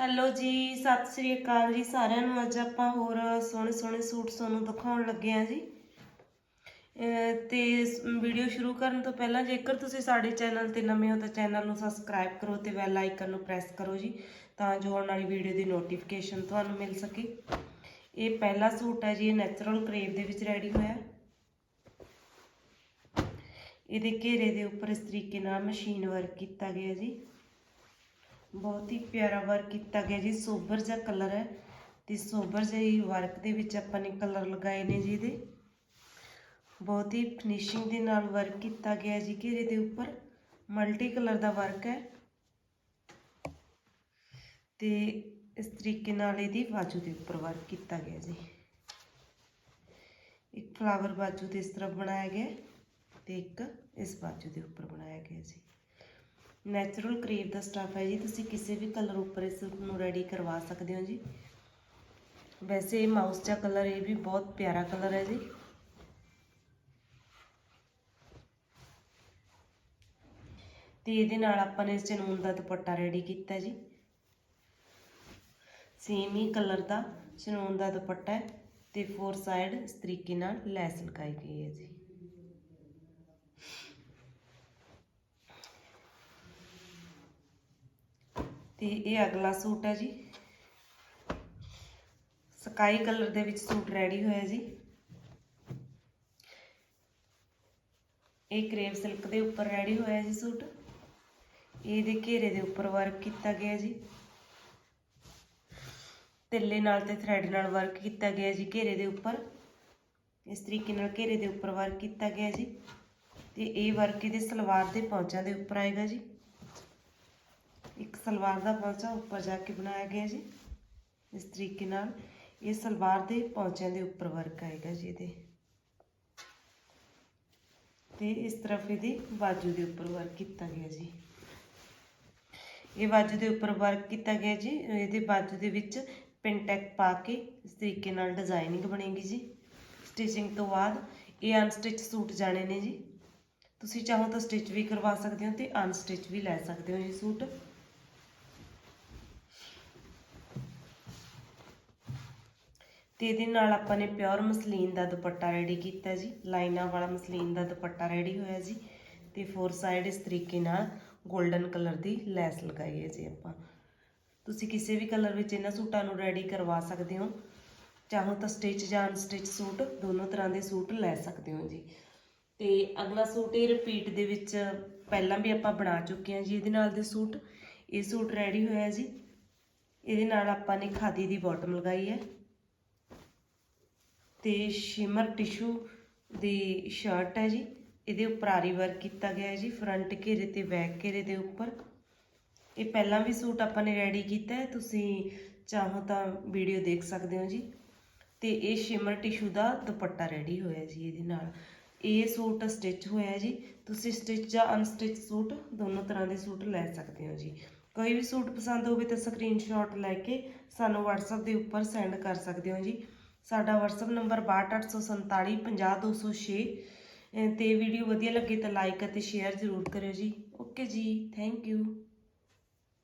Hello ਜੀ, ਸਤਿ ਸ੍ਰੀ ਅਕਾਲ ਜੀ ਸਾਰਿਆਂ ਨੂੰ। ਅੱਜ ਆਪਾਂ ਹੋਰ ਸੋਹਣੇ ਸੋਹਣੇ ਸੂਟ ਤੁਹਾਨੂੰ ਦਿਖਾਉਣ ਲੱਗੇ ਆ ਜੀ। ਅਹ ਤੇ ਵੀਡੀਓ ਸ਼ੁਰੂ ਕਰਨ ਤੋਂ ਪਹਿਲਾਂ ਜੇਕਰ ਤੁਸੀਂ ਸਾਡੇ ਚੈਨਲ ਤੇ ਨਵੇਂ ਹੋ ਤਾਂ ਚੈਨਲ ਨੂੰ ਸਬਸਕ੍ਰਾਈਬ ਕਰੋ ਤੇ ਬੈਲ ਆਈਕਨ ਨੂੰ ਪ੍ਰੈਸ ਕਰੋ ਜੀ, ਤਾਂ ਜੋ ਆਉਣ ਵਾਲੀ ਵੀਡੀਓ ਦੀ ਨੋਟੀਫਿਕੇਸ਼ਨ ਤੁਹਾਨੂੰ ਮਿਲ ਸਕੇ। ਇਹ ਪਹਿਲਾ ਸੂਟ ਹੈ ਜੀ, ਇਹ ਨੈਚੁਰਲ ਕਰੇਵ ਦੇ ਵਿੱਚ ਰੈਡੀ ਹੋਇਆ। ਇਹਦੇ ਘੇਰੇ ਦੇ ਉੱਪਰ ਇਸ ਤਰੀਕੇ ਨਾਲ ਮਸ਼ੀਨ ਵਰਕ ਕੀਤਾ ਗਿਆ ਜੀ। ਬਹੁਤ ਹੀ ਪਿਆਰਾ ਵਰਕ ਕੀਤਾ ਗਿਆ ਜੀ। ਸੋਬਰ ਜਿਹਾ ਕਲਰ ਹੈ ਤੇ ਸੋਬਰ ਜਿਹੀ ਵਰਕ ਦੇ ਵਿੱਚ ਆਪਾਂ ਨੇ ਕਲਰ ਲਗਾਏ ਨੇ ਜੀ ਇਹਦੇ। ਬਹੁਤ ਹੀ ਫਿਨਿਸ਼ਿੰਗ ਦੇ ਨਾਲ ਵਰਕ ਕੀਤਾ ਗਿਆ ਜੀ ਘੇਰੇ ਦੇ ਉੱਪਰ। ਮਲਟੀ ਕਲਰ ਦਾ ਵਰਕ ਹੈ। ਤੇ ਇਸ ਤਰੀਕੇ ਨਾਲ ਇਹਦੀ ਬਾਜੂ ਦੇ ਉੱਪਰ ਵਰਕ ਕੀਤਾ ਗਿਆ ਜੀ। ਇੱਕ ਫਲਾਵਰ ਬਾਜੂ ਤੇ ਇਸ ਤਰ੍ਹਾਂ ਬਣਾਇਆ ਗਿਆ ਹੈ ਤੇ ਇੱਕ ਇਸ ਬਾਜੂ ਦੇ ਉੱਪਰ ਬਣਾਇਆ ਗਿਆ ਜੀ। ਨੈਚੁਰਲ ਕਰੇਵ ਦਾ ਸਟਫ ਹੈ ਜੀ, ਤੁਸੀਂ ਕਿਸੇ ਵੀ ਕਲਰ ਉੱਪਰ ਇਸ ਨੂੰ ਰੈਡੀ ਕਰਵਾ ਸਕਦੇ ਹੋ ਜੀ। ਵੈਸੇ ਇਹ ਮਾਊਸ ਦਾ ਕਲਰ ਇਹ ਵੀ ਬਹੁਤ ਪਿਆਰਾ ਕਲਰ ਹੈ ਜੀ। ਤੇ ਇਹਦੇ ਨਾਲ ਆਪਾਂ ਨੇ ਚਨੂਨ ਦਾ ਦੁਪੱਟਾ ਰੈਡੀ ਕੀਤਾ ਜੀ। ਸੇਮ ਹੀ ਕਲਰ ਦਾ ਚਨੂਨ ਦਾ ਦੁਪੱਟਾ ਹੈ ਤੇ ਫੋਰ ਸਾਈਡ ਇਸ ਤਰੀਕੇ ਨਾਲ ਲੈਸ ਲਗਾਈ ਗਈ ਹੈ ਜੀ। ਤੇ ਇਹ ਅਗਲਾ ਸੂਟ ਹੈ ਜੀ। ਸਕਾਈ ਕਲਰ ਦੇ ਵਿੱਚ ਸੂਟ ਰੈਡੀ ਹੋਇਆ ਜੀ। ਇਹ ਕਰੇਵ ਸਿਲਕ ਦੇ ਉੱਪਰ ਰੈਡੀ ਹੋਇਆ ਜੀ ਸੂਟ। ਇਹਦੇ ਘੇਰੇ ਦੇ ਉੱਪਰ ਵਰਕ ਕੀਤਾ ਗਿਆ ਜੀ। ਤਿੱਲੇ ਨਾਲ ਤੇ ਥ੍ਰੈਡ ਨਾਲ ਵਰਕ ਕੀਤਾ ਗਿਆ ਜੀ ਘੇਰੇ ਦੇ ਉੱਪਰ। ਇਸ ਤਰੀਕੇ ਨਾਲ ਘੇਰੇ ਦੇ ਉੱਪਰ ਵਰਕ ਕੀਤਾ ਗਿਆ ਜੀ। ਤੇ ਇਹ ਵਰਕ ਇਹਦੇ ਸਲਵਾਰ ਦੇ ਪੌਂਚਾਂ ਦੇ ਉੱਪਰ ਆਏਗਾ ਜੀ। ਇੱਕ ਸਲਵਾਰ ਦਾ ਪੌਂਚਾ ਉੱਪਰ ਜਾ ਕੇ ਬਣਾਇਆ ਗਿਆ ਜੀ। ਇਸ ਤਰੀਕੇ ਨਾਲ ਇਹ ਸਲਵਾਰ ਦੇ ਪੌਂਚਿਆਂ ਦੇ ਉੱਪਰ ਵਰਕ ਆਏਗਾ ਜੀ ਇਹਦੇ। ਤੇ ਇਸ ਤਰਫ ਇਹਦੀ ਬਾਜੂ ਦੇ ਉੱਪਰ ਵਰਕ ਕੀਤਾ ਗਿਆ ਜੀ। ਇਹ ਬਾਜੂ ਦੇ ਉੱਪਰ ਵਰਕ ਕੀਤਾ ਗਿਆ ਜੀ। ਇਹਦੇ ਬਾਜੂ ਦੇ ਵਿੱਚ ਪਿੰਟੈਕ ਪਾ ਕੇ ਇਸ ਤਰੀਕੇ ਨਾਲ ਡਿਜ਼ਾਈਨਿੰਗ ਬਣੇਗੀ ਜੀ। ਸਟਿਚਿੰਗ ਤੋਂ ਬਾਅਦ ਇਹ ਅਨਸਟਿਚ ਸੂਟ ਜਾਣੇ ਨੇ ਜੀ। ਤੁਸੀਂ ਚਾਹੋ ਤਾਂ ਸਟਿਚ ਵੀ ਕਰਵਾ ਸਕਦੇ ਹੋ ਤੇ ਅਨਸਟਿਚ ਵੀ ਲੈ ਸਕਦੇ ਹੋ ਇਹ ਸੂਟ। ਤੇ ਇਹਦੇ ਨਾਲ ਆਪਾਂ ਨੇ ਪਿਓਰ ਮਸਲੀਨ ਦਾ ਦੁਪੱਟਾ ਰੈਡੀ ਕੀਤਾ ਜੀ, ਲਾਈਨਾਂ ਵਾਲਾ ਮਸਲੀਨ ਦਾ ਦੁਪੱਟਾ ਰੈਡੀ ਹੋਇਆ ਜੀ ਤੇ ਫੋਰ ਸਾਈਡ ਇਸ ਤਰੀਕੇ ਨਾਲ 골ਡਨ ਕਲਰ ਦੀ ਲੈਸ ਲਗਾਈ ਹੈ ਜੀ ਆਪਾਂ। ਤੁਸੀਂ ਕਿਸੇ ਵੀ ਕਲਰ ਵਿੱਚ ਇਹਨਾਂ ਸੂਟਾਂ ਨੂੰ ਰੈਡੀ ਕਰਵਾ ਸਕਦੇ ਹੋ। ਚਾਹੋ ਤਾਂ ਸਟਿਚ ਜਾਂ ਅਨਸਟਿਚ ਸੂਟ, ਦੋਨੋਂ ਤਰ੍ਹਾਂ ਦੇ ਸੂਟ ਲੈ ਸਕਦੇ ਹੋ ਜੀ। ਤੇ ਅਗਲਾ ਸੂਟ ਇਹ ਰਿਪੀਟ ਦੇ ਵਿੱਚ ਪਹਿਲਾਂ ਵੀ ਆਪਾਂ ਬਣਾ ਚੁੱਕੇ ਹਾਂ ਜੀ, ਇਹਦੇ ਨਾਲ ਦੇ ਸੂਟ, ਇਹ ਸੂਟ ਰੈਡੀ ਹੋਇਆ ਜੀ। ਇਹਦੇ ਨਾਲ ਆਪਾਂ ਨੇ ਖਾਦੀ ਦੀ ਬਾਟਮ ਲਗਾਈ ਹੈ। ਤੇ ਸ਼ਿਮਰ ਟਿਸ਼ੂ ਦੀ ਸ਼ਰਟ ਹੈ ਜੀ। ਇਹਦੇ ਉੱਪਰ ਆਰੀ ਵਰਕ ਕੀਤਾ ਗਿਆ ਹੈ ਜੀ ਫਰੰਟ ਘੇਰੇ ਤੇ ਬੈਕ ਘੇਰੇ ਦੇ ਉੱਪਰ। ਇਹ ਪਹਿਲਾਂ ਵੀ ਸੂਟ ਆਪਾਂ ਨੇ ਰੈਡੀ ਕੀਤਾ ਹੈ, ਤੁਸੀਂ ਚਾਹੋ ਤਾਂ ਵੀਡੀਓ ਦੇਖ ਸਕਦੇ ਹੋ ਜੀ। ਤੇ ਇਹ ਸ਼ਿਮਰ ਟਿਸ਼ੂ ਦਾ ਦੁਪੱਟਾ ਰੈਡੀ ਹੋਇਆ ਜੀ ਇਹਦੇ ਨਾਲ। ਇਹ ਸੂਟ ਸਟਿਚ ਹੋਇਆ ਜੀ। ਤੁਸੀਂ ਸਟਿਚ ਜਾਂ ਅਨਸਟਿਚ ਸੂਟ ਦੋਨੋਂ ਤਰ੍ਹਾਂ ਦੇ ਸੂਟ ਲੈ ਸਕਦੇ ਹੋ ਜੀ। ਕੋਈ ਵੀ ਸੂਟ ਪਸੰਦ ਹੋਵੇ ਤਾਂ ਸਕਰੀਨਸ਼ਾਟ ਲੈ ਕੇ ਸਾਨੂੰ WhatsApp ਦੇ ਉੱਪਰ ਸੈਂਡ ਕਰ ਸਕਦੇ ਹੋ ਜੀ। ਸਾਡਾ WhatsApp ਨੰਬਰ 6247 50206 ਤੇ ਵੀਡੀਓ ਵਧੀਆ ਲੱਗੇ ਤਾਂ ਲਾਈਕ ਅਤੇ ਸ਼ੇਅਰ ਜ਼ਰੂਰ ਕਰਿਓ ਜੀ। ਓਕੇ ਜੀ ਥੈਂਕ ਯੂ